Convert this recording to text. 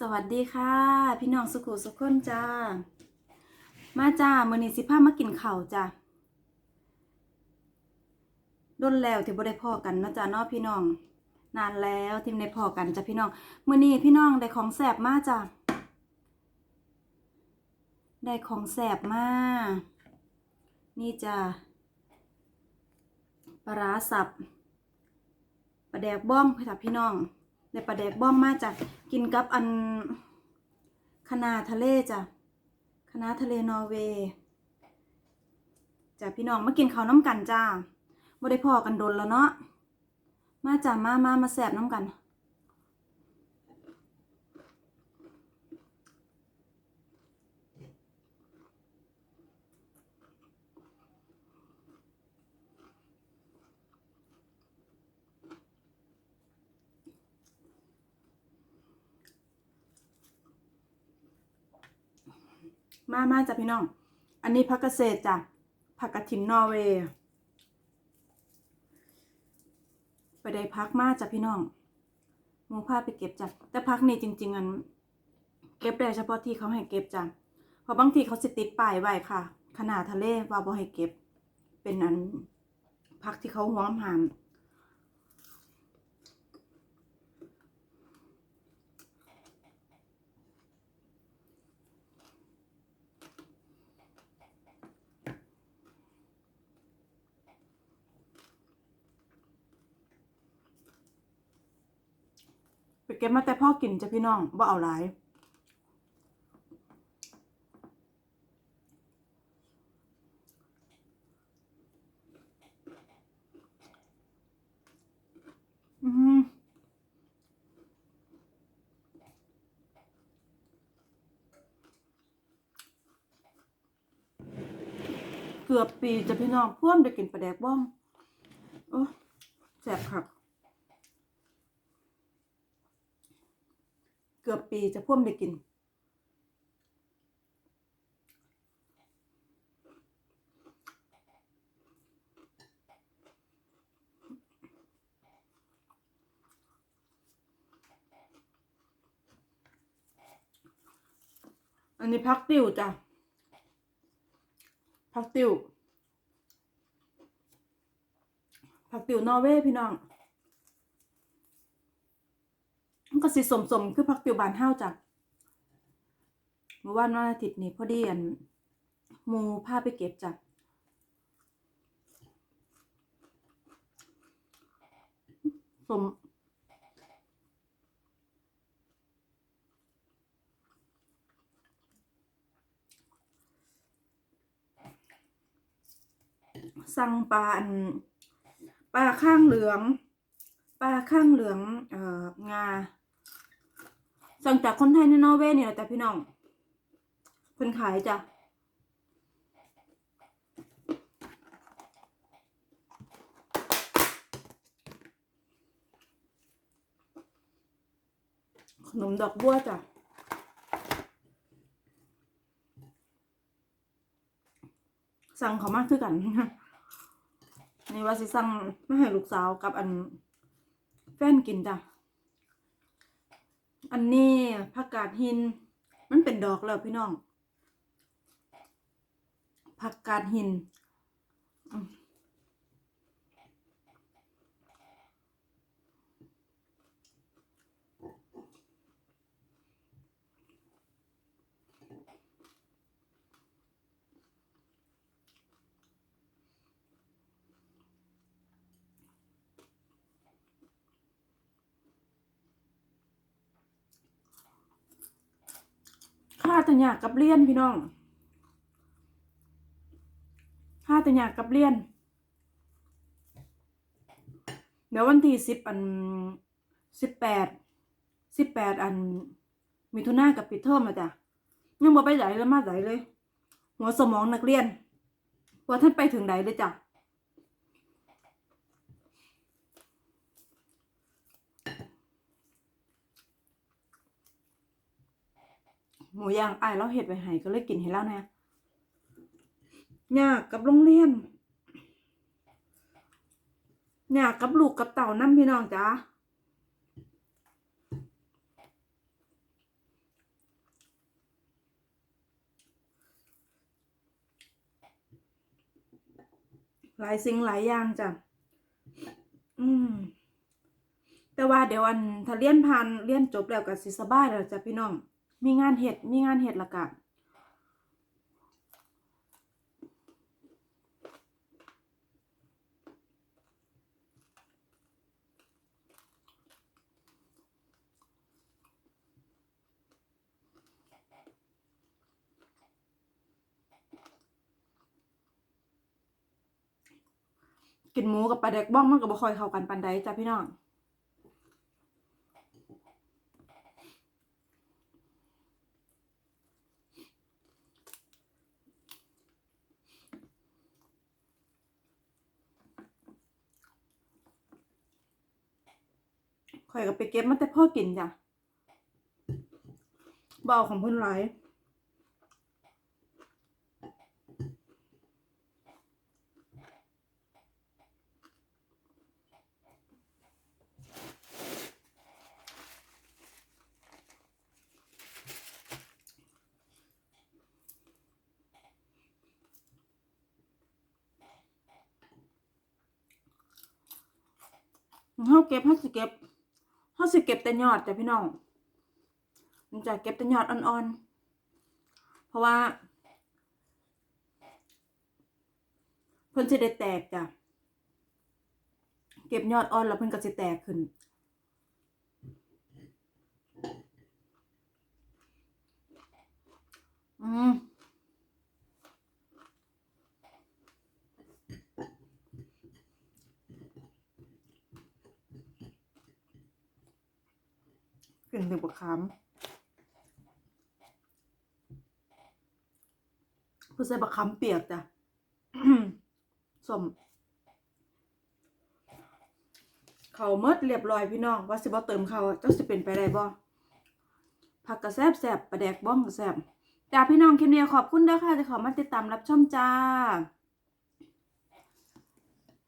สวัสดีค่ะ พี่น้องสุขุสุขคนจ้า มาจ้ามือนี้สิพามากินข้าจ้าดนแล้วที่บ่ได้พอกันเนาะจ้าเนาะพี่น้อง นานแล้วที่บ่ได้พอกันจ้ะพี่น้องมือนี้พี่น้องได้ของแซ่บมาจ้าได้ของแซ่บมานี่จ้าปลาร้าสับปลาแดกบ้องค่ะพี่น้อง ได้ปลาแดกบ้องมาจ้ะกินกับอันคะนาทะเลจ้ะคะนาทะเลนอร์เวย์จ้ะพี่น้องมากินข้าวน้ำกันจ้าบ่ได้พอกันโดนแล้วเนาะมาจ้ะมามามาแสบน้ำกัน มามาจ้ะพี่น้อง อันนี้ผักเกษตรจ้ะผักกระถินนอร์เวย์ไปได้พักมาจ้ะพี่น้องหมูพาไปเก็บจ้ะแต่พักนี่จริง ๆ อัน เก็บได้เฉพาะที่เขาให้เก็บจ้ะเพราะบางทีเขาสิติดป้ายไว้ค่ะ ขนาดทะเลว่าบ่ให้เก็บ เป็นอันพักที่เขาห้วงหาม ก็บมาแต่พ่อกินจ้ะพี่น้องบ่เอาหลายอืมเกือบปีจะพี่น้องพ่วมได้กินปลาแดกบ้องโอ้แสบครับ กือบปีจะพ่วมได้กิน อันนี้พักติวจ้ะพักติวพักติวนอร์เวย์พี่น้อง มัน ก็สิสมสมคือพักติวบานเฮาจ้ะเมื่อวานวันอาทิตย์นี้พอดีอันมูพาไปเก็บจ้ะสมสั่งปลาอันปลาข้างเหลือง ปลาข้างเหลืองเอ่องา สั่งจากคนไทยในนอร์เวย์นี่แหละจ้ะพี่น้องเพิ่นขายจ้ะขนมดอกบัวจ้ะสั่งเขามากคือกันนี่ว่าสิสั่งไม่ให้ลูกสาวกับอันแฟนกินจ้ะ อันนี้ผักกาดหิน มันเป็นดอกแล้วพี่น้องผักกาดหิน อืมข้าแตัอยากกับเลียนพี่น้องข้าแตัอยากกับเลียน เดี๋ยววันที่สิบอันสิบแปดสิบแปดอันมิถุน่ากับปิดเทอมอะจ้ะยังบ่ไปไหนเลยมาไหนเลย หัวสมองนักเรียนว่าท่านไปถึงไหนเลยจ้ะ หมูย่างไอ้เราเห็ดไปไห้ก็เลยกินให้แล้วเนี่ยยากกับโรงเรียนยากกับลูกกับเต่าน้ำพี่น้องจ้าหลายสิ่งหลายอย่างจ้ะ อืม แต่ว่าเดี๋ยวอันถ้าเลี้ยผ่านเลี้ยนจบแล้วก็สิสบายแล้วจ้ะพี่น้อง มีงานเฮ็ดมีงานเฮ็ดละกะกินหมูกับปลาแดกบ้องมันก็บ่ค่อยเข้ากันปานใดจ้ะพี่น้อง ข่อยก็ไปเก็บมาแต่พ่อกินจ้ะบเอาของเพิ่นหลายเฮาเก็บเฮาสิเก็บ สิเก็บแต่ยอดจ้ะพี่น้องมันจะเก็บแต่ยอดอ่อนๆ เพราะว่าเพิ่นสิได้แตกจ้ะ เก็บยอดอ่อนแล้วเพิ่นก็สิแตกขึ้น อืม กลิ่นถึงบะคำเพื่อใส่บะคำเปียกจ้ะสมเขาเมดเรียบร้อยพี่น้องว่าสิบ่เติมเขาเจ้าสิเป็นไปได้บ่ผักกระแซบแซบปลาแดกบ้องกระแซบจ้าพี่น้องคลิปนี้ขอบคุณด้ค่ะที่ขอมาติดตามรับชมจ้า